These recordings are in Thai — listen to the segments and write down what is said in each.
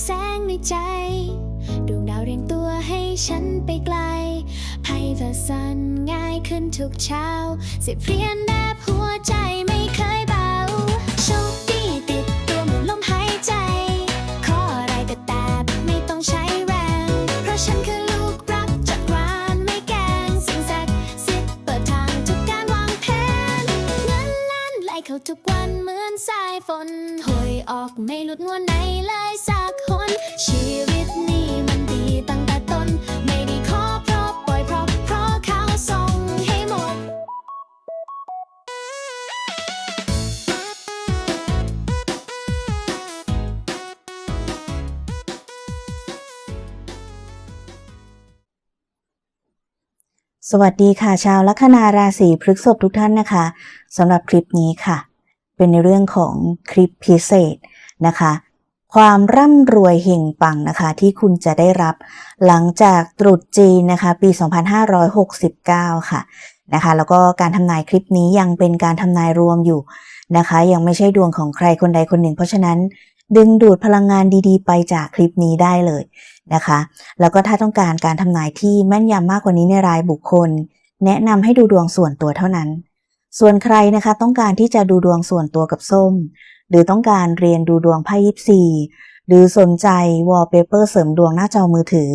แสงในใจ ดวงดาวเรียงตัวให้ฉันไปไกลให้เธอสั่นง่ายขึ้นทุกเช้าสิเรียนแนบหัวใจ สวัสดีค่ะ ชาวลัคนาราศีพฤษภทุกท่านนะคะสำหรับคลิปนี้ค่ะ เป็นในเรื่องของคลิปพิเศษนะคะ ความร่ำรวยเฮงปังนะคะ ที่คุณจะได้รับหลังจากตรุษจีนนะคะ ปี 2569 ค่ะนะคะ แล้วก็การทำนายคลิปนี้ยังเป็นการทำนายรวมอยู่นะคะ ยังไม่ใช่ดวงของใครคนใดคนหนึ่ง เพราะฉะนั้น ดึงดูดพลังงานดีๆ ไปจากคลิปนี้ได้เลยนะคะ แล้วก็ถ้าต้องการการทำนายที่แม่นยำมากกว่านี้ในรายบุคคล แนะนำให้ดูดวงส่วนตัวเท่านั้น ส่วนใครนะคะต้องการที่จะดูดวงส่วนตัวกับส้ม หรือต้องการเรียนดูดวงไพ่ยิปซีหรือสนใจวอลเปเปอร์เสริมดวงหน้าจอมือถือ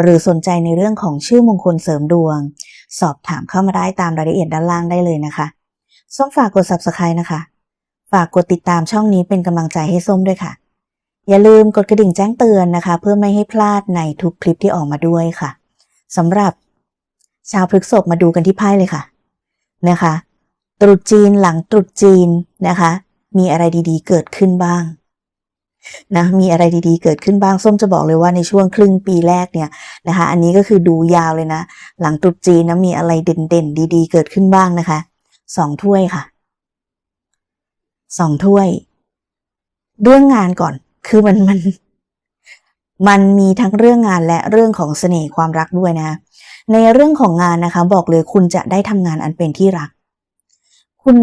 หรือสนใจในเรื่องของชื่อมงคลเสริมดวง สอบถามเข้ามาได้ตามรายละเอียดด้านล่างได้เลยนะคะ ส้มฝากกด subscribe นะคะ ฝากกดติดตามช่องนี้เป็นกำลังใจให้ส้มด้วยค่ะ อย่าลืมกดกระดิ่งแจ้งเตือนนะคะ เพื่อไม่ให้พลาดในทุกคลิปที่ออกมาด้วยค่ะสำหรับ ชาวพฤกษภมาดูกันที่ไพ่เลยค่ะนะคะ ตรุษจีนหลังตรุษจีนนะคะ มีอะไรดีๆ เกิดขึ้นบ้างนะมีอะไรดีๆ เกิดขึ้นบ้างส้มจะบอกเลยว่าในช่วงครึ่งปีแรกเนี่ยนะคะ อันนี้ก็คือดูยาวเลยนะ หลังตรุษจีนนะมีอะไรเด่นๆ ดีๆ เกิดขึ้นบ้างนะคะสองถ้วยค่ะ สองถ้วย เรื่องงานก่อน คือมันมัน มันมีทั้งเรื่องงานและเรื่องของเสน่ห์ความรักด้วยนะ ในเรื่องของงานนะคะ บอกเลยคุณจะได้ทำงานอันเป็นที่รัก คุณ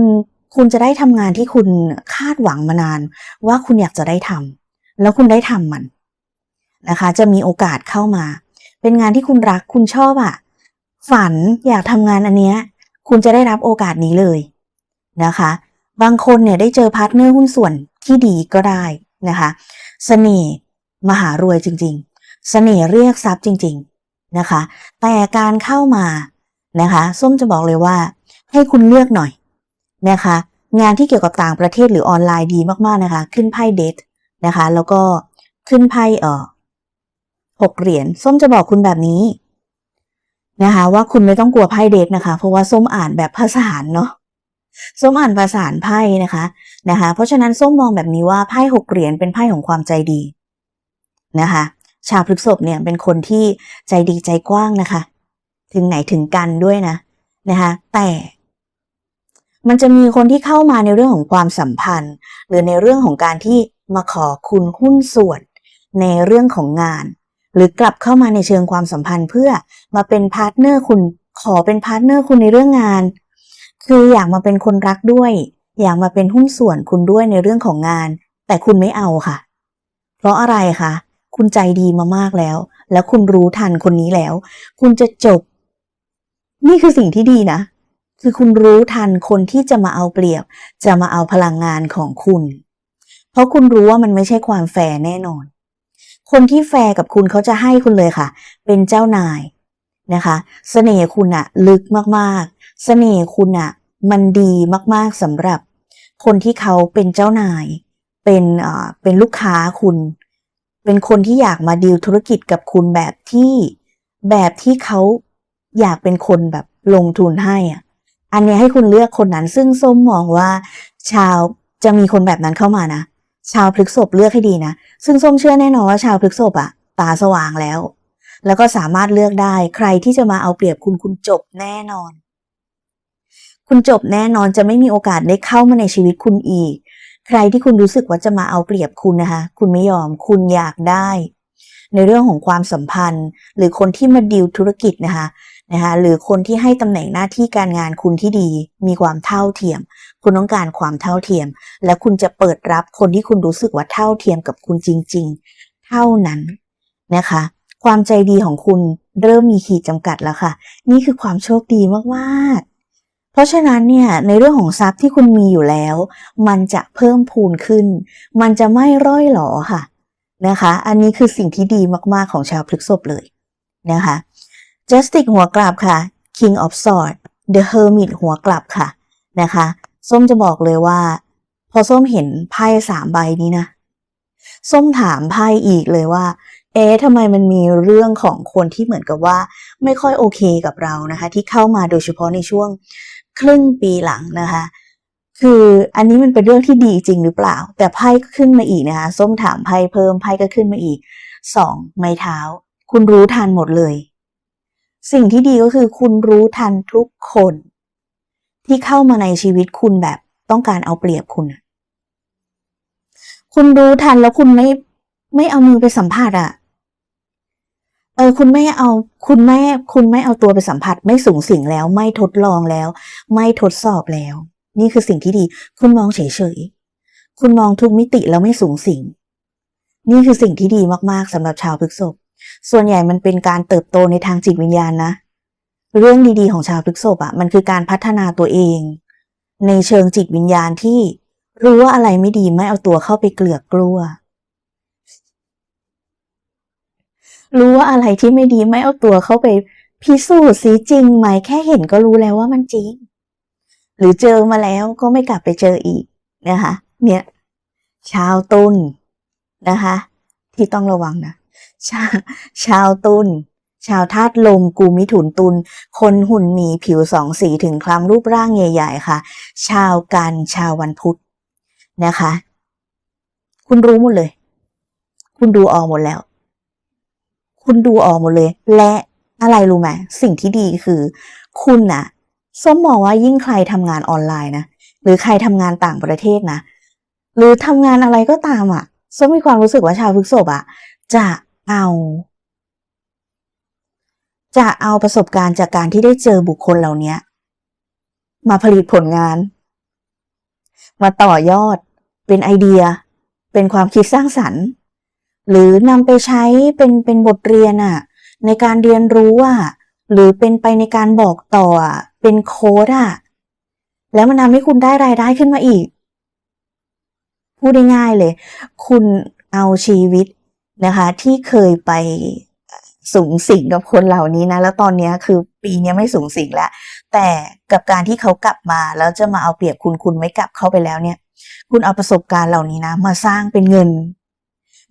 คุณจะได้ทำงานที่คุณคาดหวังมานาน ว่าคุณอยากจะได้ทำแล้วคุณได้ทำมันนะคะ จะมีโอกาสเข้ามา เป็นงานที่คุณรักคุณชอบอะ่ะ ฝันอยากทำงานอันเนี้ย คุณจะได้รับโอกาสนี้เลยนะคะ บางคนเนี่ยได้เจอพาร์ทเนอร์หุ้นส่วนที่ดีก็ได้นะคะเสน่ห์มหารวยจริงๆเสน่ห์เรียกทรัพย์จริง ๆนะคะ แต่การเข้ามานะคะส้มจะบอกเลยว่า ให้คุณเลือกหน่อยนะคะ งานที่เกี่ยวกับต่างประเทศหรือออนไลน์ดีมากๆนะคะ ขึ้นไพ่เดทนะคะ แล้วก็ขึ้นไพ่เอ่อหกเหรียญส้มจะบอกคุณแบบนี้นะคะ ว่าคุณไม่ต้องกลัวไพ่เดทนะคะ เพราะว่าส้มอ่านแบบภาษานเนาะ ส้มอ่านภาษานไพ่นะคะนะคะ เพราะฉะนั้นส้มมองแบบนี้ว่าไพ่หกเหรียญเป็นไพ่ของความใจดีนะคะ ชาวพฤกษภเนี่ยเป็นคนที่ใจดีใจกว้างนะคะ ถึงไหนถึงกันด้วยนะนะคะ แต่มันจะมีคนที่เข้ามาในเรื่องของความสัมพันธ์ หรือในเรื่องของการที่มาขอคุณหุ้นส่วนในเรื่องของงาน หรือกลับเข้ามาในเชิงความสัมพันธ์เพื่อมาเป็นพาร์ทเนอร์คุณขอเป็นพาร์ทเนอร์คุณในเรื่องงาน คืออยากมาเป็นคนรักด้วย อยากมาเป็นหุ้นส่วนคุณด้วยในเรื่องของงาน แต่คุณไม่เอาค่ะ เพราะอะไรคะ คุณใจดีมามากแล้ว แล้วคุณรู้ทันคนนี้แล้ว คุณจะจบ นี่คือสิ่งที่ดีนะ คือคุณรู้ทันคนที่จะมาเอาเปรียบ จะมาเอาพลังงานของคุณ เพราะคุณรู้ว่ามันไม่ใช่ความแฟร์แน่นอน คนที่แฟร์กับคุณเขาจะให้คุณเลยค่ะ เป็นเจ้านายนะคะเสน่ห์คุณอะลึกมาก เสน่ห์คุณอะมันดีมากๆสำหรับคนที่เขาเป็นเจ้านาย เป็นเอ่อเป็นลูกค้าคุณ เป็นคนที่อยากมาดีลธุรกิจกับคุณแบบที่แบบที่เขาอยากเป็นคนแบบลงทุนให้อะ อันเนี้ยให้คุณเลือกคนนั้น ซึ่งส้มมองว่า ชาวจะมีคนแบบนั้นเข้ามานะ ชาวพฤกษภเลือกให้ดีนะ ซึ่งส้มเชื่อแน่นอนว่าชาวพฤกษภอะตาสว่างแล้ว แล้วก็สามารถเลือกได้ ใครที่จะมาเอาเปรียบคุณคุณจบแน่นอน คุณจบแน่นอนจะไม่มีโอกาสได้เข้ามาในชีวิตคุณอีก ใครที่คุณรู้สึกว่าจะมาเอาเปรียบคุณนะคะ คุณไม่ยอมคุณอยากได้ ในเรื่องของความสัมพันธ์ หรือคนที่มาดีลธุรกิจนะคะนะคะหรือคนที่ให้ตำแหน่งหน้าที่การงานคุณที่ดี มีความเท่าเทียม คุณต้องการความเท่าเทียม และคุณจะเปิดรับคนที่คุณรู้สึกว่าเท่าเทียมกับคุณจริง ๆ เท่านั้นนะคะ ความใจดีของคุณเริ่มมีขีดจำกัดแล้วค่ะ นี่คือความโชคดีมาก ๆ เพราะฉะนั้นเนี่ยในเรื่องของทรัพย์ที่คุณมีอยู่แล้ว มันจะเพิ่มพูนขึ้น มันจะไม่ร่อยหรอค่ะนะคะ อันนี้คือสิ่งที่ดีมากๆของชาวพฤษภเลยนะคะ Justice หัวกลับค่ะ King of Swords The Hermit หัวกลับค่ะนะคะส้มจะบอกเลยว่า พอส้มเห็นไพ่สามใบนี้นะส้มถามไพ่อีกเลยว่า เอ๊ะทำไมมันมีเรื่องของคนที่เหมือนกับว่า ไม่ค่อยโอเคกับเรานะคะ ที่เข้ามาโดยเฉพาะในช่วง ครึ่งปีหลังนะคะ คืออันนี้มันเป็นเรื่องที่ดีจริงหรือเปล่า แต่ไพ่ก็ขึ้นมาอีกนะคะ ส้มถามไพ่เพิ่มไพ่ก็ขึ้นมาอีกสองไม้เท้า คุณรู้ทันหมดเลย สิ่งที่ดีก็คือคุณรู้ทันทุกคน ที่เข้ามาในชีวิตคุณแบบต้องการเอาเปรียบคุณ คุณรู้ทันแล้วคุณไม่ไม่เอามือไปสัมผัสอะ เออคุณไม่เอาคุณไม่คุณไม่เอาตัวไปสัมผัส ไม่สูงสิงแล้ว ไม่ทดลองแล้ว ไม่ทดสอบแล้ว นี่คือสิ่งที่ดี คุณมองเฉยๆคุณมองทุกมิติแล้วไม่สูงสิง นี่คือสิ่งที่ดีมากๆสำหรับชาวพฤษภส่วนใหญ่มันเป็นการเติบโตในทางจิตวิญญาณนะ เรื่องดีๆของชาวพฤษภอะมันคือการพัฒนาตัวเอง ในเชิงจิตวิญญาณที่รู้ว่าอะไรไม่ดีไม่เอาตัวเข้าไปเกลือกกลัว รู้ว่าอะไรที่ไม่ดีไม่เอาตัวเข้าไปพิสูจน์สิจริงไหมแค่เห็นก็รู้แล้วว่ามันจริง หรือเจอมาแล้วก็ไม่กลับไปเจออีกนะคะ เนี่ย ชาวตุลนะคะ ที่ต้องระวังนะชาชาวตุลชาวธาตุลมกูมิถุนตุลคนหุ่นมีผิวสองสีถึงคล้ำรูปร่างใหญ่ ๆ ค่ะ ชาวกันชาววันพุธนะคะ คุณรู้หมดเลย คุณดูออกหมดแล้ว คุณดูออกหมดเลย และอะไรรู้ไหมสิ่งที่ดีคือ คุณน่ะส้มมองว่ายิ่งใครทำงานออนไลน์นะหรือใครทำงานต่างประเทศนะ หรือทำงานอะไรก็ตามอะส้มมีความรู้สึกว่าชาวพฤษภอะ จะเอา จะเอาประสบการณ์จากการที่ได้เจอบุคคลเหล่านี้มาผลิตผลงาน มาต่อยอด เป็นไอเดีย เป็นความคิดสร้างสรรค์ หรือนำไปใช้เป็นเป็นบทเรียนอะในการเรียนรู้อะหรือเป็นไปในการบอกต่อเป็นโค้ดอะแล้วมันทำให้คุณได้รายได้ขึ้นมาอีก พูดได้ง่ายเลย คุณเอาชีวิตนะคะ ที่เคยไปสูงสิงกับคนเหล่านี้นะ แล้วตอนนี้คือปีนี้ไม่สูงสิงแล้ว แต่กับการที่เขากลับมาแล้วจะมาเอาเปรียบคุณคุณไม่กลับเข้าไปแล้วเนี่ย คุณเอาประสบการณ์เหล่านี้นะ มาสร้างเป็นเงิน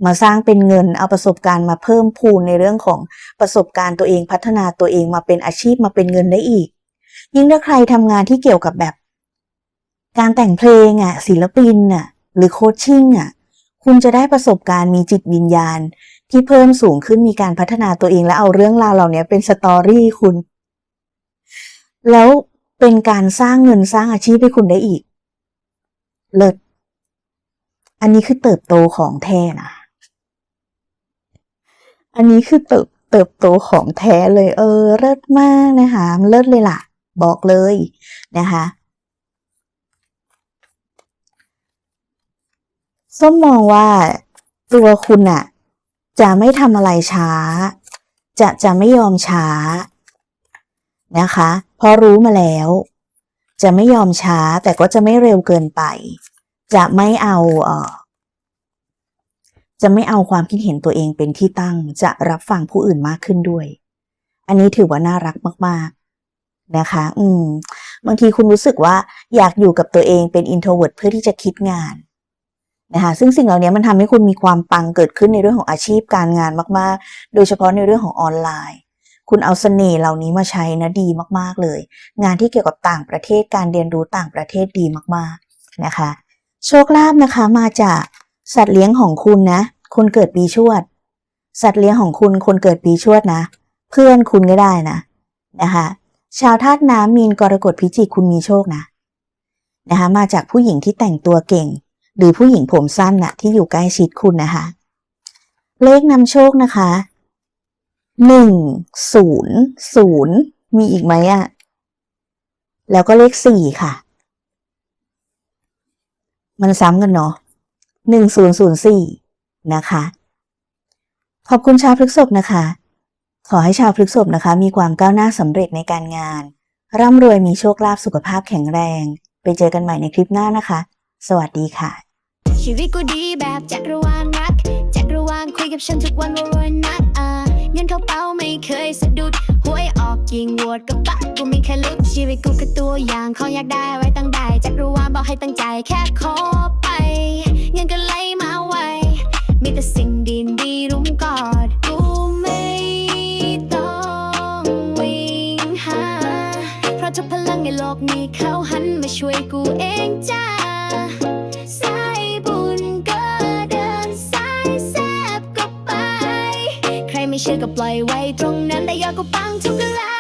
มาสร้างเป็นเงิน เอาประสบการณ์มาเพิ่มพูนในเรื่องของประสบการณ์ตัวเองพัฒนาตัวเองมาเป็นอาชีพมาเป็นเงินได้อีก ยิ่งถ้าใครทำงานที่เกี่ยวกับแบบ การแต่งเพลงอะศิลปินอะหรือโคชชิ่งอะคุณจะได้ประสบการณ์มีจิตวิญญาณ ที่เพิ่มสูงขึ้นมีการพัฒนาตัวเองและเอาเรื่องราวเหล่านี้เป็นสตอรี่คุณ แล้วเป็นการสร้างเงินสร้างอาชีพให้คุณได้อีก เลิศอันนี้คือเติบโตของแท้นะ อันนี้คือเติบเติบโตของแท้เลย เออ เลิศมากนะคะเลิศเลยล่ะ บอกเลยนะคะส้มมองว่าตัวคุณอะจะไม่ทำอะไรช้า จะจะไม่ยอมช้านะคะ เพราะรู้มาแล้ว จะไม่ยอมช้าแต่ก็จะไม่เร็วเกินไป จะไม่เอาเอ่อ จะไม่เอาความคิดเห็นตัวเองเป็นที่ตั้ง จะรับฟังผู้อื่นมากขึ้นด้วย อันนี้ถือว่าน่ารักมากๆนะคะ อืม บางทีคุณรู้สึกว่าอยากอยู่กับตัวเองเป็น introvert เพื่อที่จะคิดงานนะคะซึ่งสิ่งเหล่านี้มันทำให้คุณมีความปังเกิดขึ้นในเรื่องของอาชีพการงานมากๆ โดยเฉพาะในเรื่องของออนไลน์ คุณเอาเสน่ห์เหล่านี้มาใช้นะดีมากๆเลย งานที่เกี่ยวกับต่างประเทศการเรียนรู้ต่างประเทศดีมากๆนะคะ โชคลาภนะคะมาจากสัตว์เลี้ยงของคุณนะ คนเกิดปีชวด สัตว์เลี้ยงของคุณคนเกิดปีชวดนะ เพื่อนคุณก็ได้นะนะคะ ชาวธาตุน้ำมีนกรกฎพิจิกคุณมีโชคนะนะคะมาจากผู้หญิงที่แต่งตัวเก่ง หรือผู้หญิงผมสั้นน่ะ ที่อยู่ใกล้ชิดคุณนะคะ เลขนำโชคนะคะหนึ่งศูนย์ศูนย์มีอีกไหมอะแล้วก็เลขสี่ค่ะ มันซ้ำกันเนาะหนึ่งศูนย์ศูนย์สี่ นะคะ ขอบคุณชาวพฤกษภนะคะ ขอให้ชาวพฤกษภนะคะ มีความก้าวหน้าสำเร็จในการงาน ร่ำรวยมีโชคลาภสุขภาพแข็งแรง ไปเจอกันใหม่ในคลิปหน้านะคะ สวัสดีค่ะ ชีวิตกูดีแบบจักรวาลรักจักรวาลคุยกับฉันทุกวันว่ารวยนักอ่าเงินเข้าเป้าไม่เคยสะดุดหวยออกยิงโหวดกับบักกูไม่เคยลุกชีวิตกูคือตัวอย่างขออยากได้ไว้ตั้งได้จักรวาลบอกให้ตั้งใจแค่ขอ ก็ปล่อยไว้ตรงนั้นแต่อยากก็ปังทุกเวลา